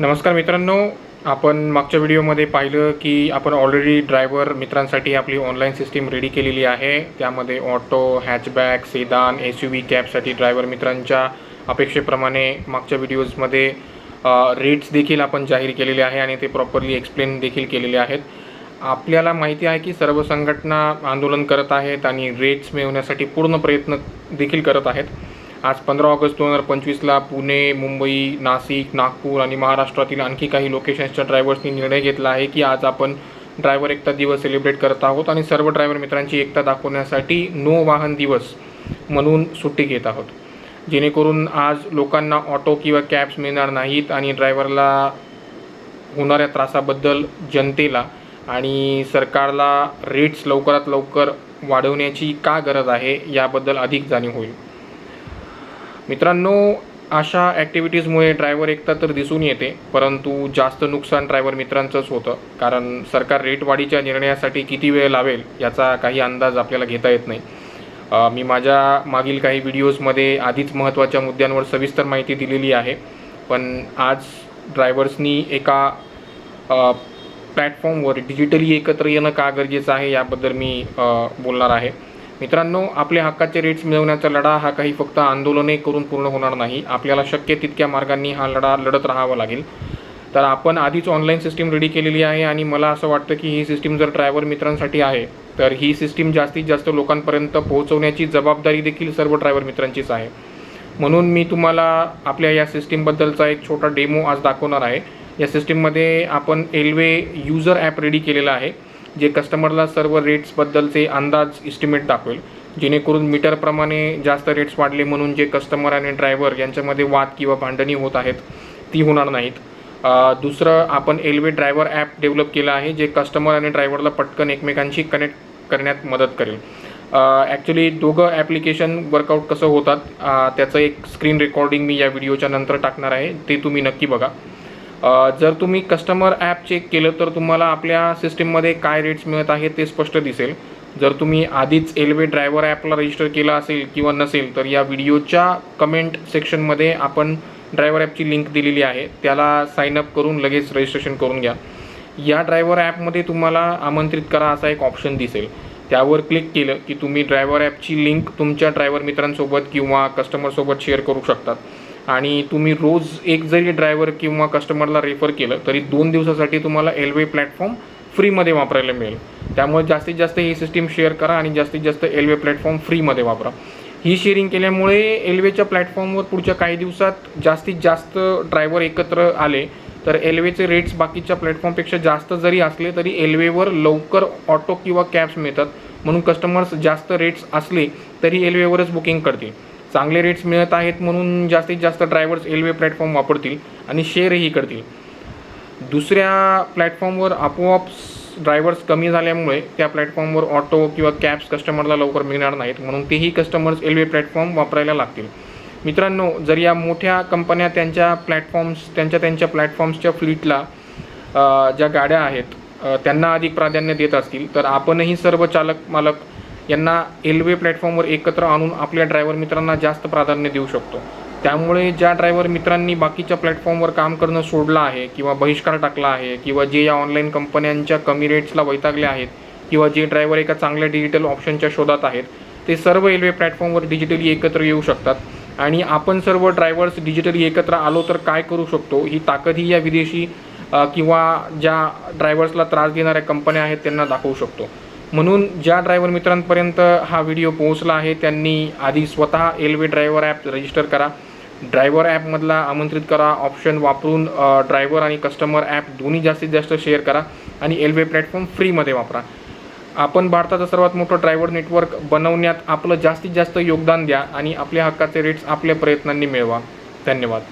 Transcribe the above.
नमस्कार मित्रांनो आपण मागच्या व्हिडिओमध्ये पाहिलं की आपण ऑलरेडी ड्रायव्हर मित्रांसाठी आपली ऑनलाईन सिस्टीम रेडी केलेली आहे. त्यामध्ये auto hatchback sedan S U V कॅबसाठी driver मित्रांच्या अपेक्षेप्रमाणे मागच्या व्हिडिओजमध्ये रेट्स देखील आपण जाहीर केलेले आहे आणि ते प्रॉपरली एक्सप्लेन देखील केलेले आहेत. आपल्याला माहिती आहे की सर्व संघटना आंदोलन करत आहेत आणि रेट्स मिळवण्यासाठी पूर्ण प्रयत्न देखील करत आहेत. आज पंधरा ऑगस्ट दोन हजार पंचवीसला पुणे मुंबई नाशिक नागपूर आणि महाराष्ट्रातील आणखी काही लोकेशन्सच्या ड्रायव्हर्सनी निर्णय घेतला आहे की आज आपण ड्रायव्हर एकता दिवस सेलिब्रेट करत आहोत आणि सर्व ड्रायव्हर मित्रांची एकता दाखवण्यासाठी नो वाहन दिवस म्हणून सुट्टी घेत आहोत. जेणेकरून आज लोकांना ऑटो किंवा कॅब्स मिळणार नाहीत आणि ड्रायव्हरला होणाऱ्या त्रासाबद्दल जनतेला आणि सरकारला रेट्स लवकरात लवकर वाढवण्याची का गरज आहे याबद्दल अधिक जाणीव होईल. मित्रांनो अशा ॲक्टिव्हिटीजमुळे ड्रायव्हर एकता तर दिसून येते परंतु जास्त नुकसान ड्रायव्हर मित्रांचंच होतं. कारण सरकार रेट वाढीच्या निर्णयासाठी किती वेळ लावेल याचा काही अंदाज आपल्याला घेता येत नाही. मी माझ्या मागील काही व्हिडिओजमध्ये आधीच महत्त्वाच्या मुद्द्यांवर सविस्तर माहिती दिलेली आहे. पण आज ड्रायव्हर्सनी एका प्लॅटफॉर्मवर डिजिटली एकत्र येणं का गरजेचं आहे याबद्दल मी बोलणार आहे. मित्रांनो आपल्या हक्काचे रेट्स मिळवण्याचा लढा हा काही फक्त आंदोलने करून पूर्ण होणार नाही. आपल्याला शक्य तितक्या मार्गांनी हा लढा लढत राहावा लागेल. तर आपण आधीच ऑनलाईन सिस्टीम रेडी केलेली आहे आणि मला असं वाटतं की ही सिस्टीम जर ड्रायव्हर मित्रांसाठी आहे तर ही सिस्टीम जास्तीत जास्त लोकांपर्यंत पोहोचवण्याची जबाबदारी देखील सर्व ड्रायव्हर मित्रांचीच आहे. म्हणून मी तुम्हाला आपल्या या सिस्टीमबद्दलचा एक छोटा डेमो आज दाखवणार आहे. या सिस्टीममध्ये आपण एल्वे युजर ॲप रेडी केलेला आहे. जे कस्टमरला सर्व रेट्सबद्दलचे अंदाज इस्टिमेट दाखवेल जेणेकरून मीटरप्रमाणे जास्त रेट्स वाढले म्हणून जे कस्टमर आणि ड्रायव्हर यांच्यामध्ये वाद किंवा भांडणी होत आहेत ती होणार नाहीत. दुसरं आपण एल्वे ड्रायव्हर ॲप डेव्हलप केलं आहे जे कस्टमर आणि ड्रायव्हरला पटकन एकमेकांशी कनेक्ट करण्यात मदत करेल. ॲक्च्युली दोघं ॲप्लिकेशन वर्कआउट कसं होतात त्याचं एक स्क्रीन रेकॉर्डिंग मी या व्हिडिओच्या नंतर टाकणार आहे ते तुम्ही नक्की बघा. जर तुम्ही कस्टमर ॲप चेक केलं तर तुम्हाला आपल्या सिस्टीममध्ये काय रेट्स मिळत आहेत ते स्पष्ट दिसेल. जर तुम्ही आधीच एल्वे ड्रायव्हर ॲपला रजिस्टर केलं असेल किंवा नसेल तर या व्हिडिओच्या कमेंट सेक्शनमध्ये आपण ड्रायव्हर ॲपची लिंक दिलेली आहे. त्याला साईन अप करून लगेच रजिस्ट्रेशन करून घ्या. या ड्रायव्हर ॲपमध्ये तुम्हाला आमंत्रित करा असा एक ऑप्शन दिसेल. त्यावर क्लिक केलं की तुम्ही ड्रायव्हर ॲपची लिंक तुमच्या ड्रायव्हर मित्रांसोबत किंवा कस्टमरसोबत शेअर करू शकतात. आणि तुम्ही रोज एक जरी ड्रायव्हर किंवा कस्टमरला रेफर केलं तरी दोन दिवसासाठी तुम्हाला एल्वे प्लॅटफॉर्म फ्रीमध्ये वापरायला मिळेल. त्यामुळे जास्तीत जास्त ही सिस्टीम शेअर करा आणि जास्तीत जास्त एल्वे प्लॅटफॉर्म फ्रीमध्ये वापरा. ही शेअरिंग केल्यामुळे एलवेच्या प्लॅटफॉर्मवर पुढच्या काही दिवसात जास्तीत जास्त ड्रायव्हर एकत्र आले तर एल्वेचे रेट्स बाकीच्या प्लॅटफॉर्मपेक्षा जास्त जरी असले तरी एल्वेवर लवकर ऑटो किंवा कॅब्स मिळतात. म्हणून कस्टमर्स जास्त रेट्स असले तरी एल्वेवरच बुकिंग करतील. चांगले रेट्स मिळत आहेत म्हणून जास्तीत जास्त ड्रायव्हर्स एल्वे प्लॅटफॉर्म वापरतील आणि शेअरही करतील. दुसऱ्या प्लॅटफॉर्मवर आपोआप ड्रायव्हर्स कमी झाल्यामुळे त्या प्लॅटफॉर्मवर ऑटो किंवा कॅब्स कस्टमरला लवकर मिळणार नाहीत म्हणून तेही कस्टमर्स एल्वे प्लॅटफॉर्म वापरायला लागतील. मित्रांनो जर या मोठ्या कंपन्या त्यांच्या प्लॅटफॉर्म्स त्यांच्या त्यांच्या प्लॅटफॉर्म्सच्या फ्लीटला ज्या गाड्या आहेत त्यांना अधिक प्राधान्य देत असतील तर आपणही सर्व चालक मालक यांना एल्वे प्लॅटफॉर्मवर एकत्र आणून आपल्या ड्रायव्हर मित्रांना जास्त प्राधान्य देऊ शकतो. त्यामुळे ज्या ड्रायव्हर मित्रांनी बाकीच्या प्लॅटफॉर्मवर काम करणं सोडलं आहे किंवा बहिष्कार टाकला आहे किंवा जे या ऑनलाईन कंपन्यांच्या कमी रेट्सला वैतागले आहेत किंवा जे ड्रायव्हर एका चांगल्या डिजिटल ऑप्शनच्या शोधात आहेत ते सर्व रेल्वे प्लॅटफॉर्मवर डिजिटली एकत्र येऊ शकतात. आणि आपण सर्व ड्रायव्हर्स डिजिटली एकत्र आलो तर काय करू शकतो? ही ताकद ही या विदेशी किंवा ज्या ड्रायव्हर्सला त्रास देणाऱ्या कंपन्या आहेत त्यांना दाखवू शकतो. म्हणून ज्या ड्रायव्हर मित्रांपर्यंत हा व्हिडिओ पोहोचला आहे त्यांनी आधी स्वतः एल्वे ड्रायव्हर ॲप रजिस्टर करा. ड्रायव्हर ॲपमधला आमंत्रित करा. ऑप्शन वापरून ड्रायव्हर आणि कस्टमर ॲप दोन्ही जास्तीत जास्त शेअर करा आणि एल्वे प्लॅटफॉर्म फ्रीमध्ये वापरा. आपण भारताचं सर्वात मोठं ड्रायव्हर नेटवर्क बनवण्यात आपलं जास्तीत जास्त योगदान द्या आणि आपल्या हक्काचे रेट्स आपल्या प्रयत्नांनी मिळवा. धन्यवाद.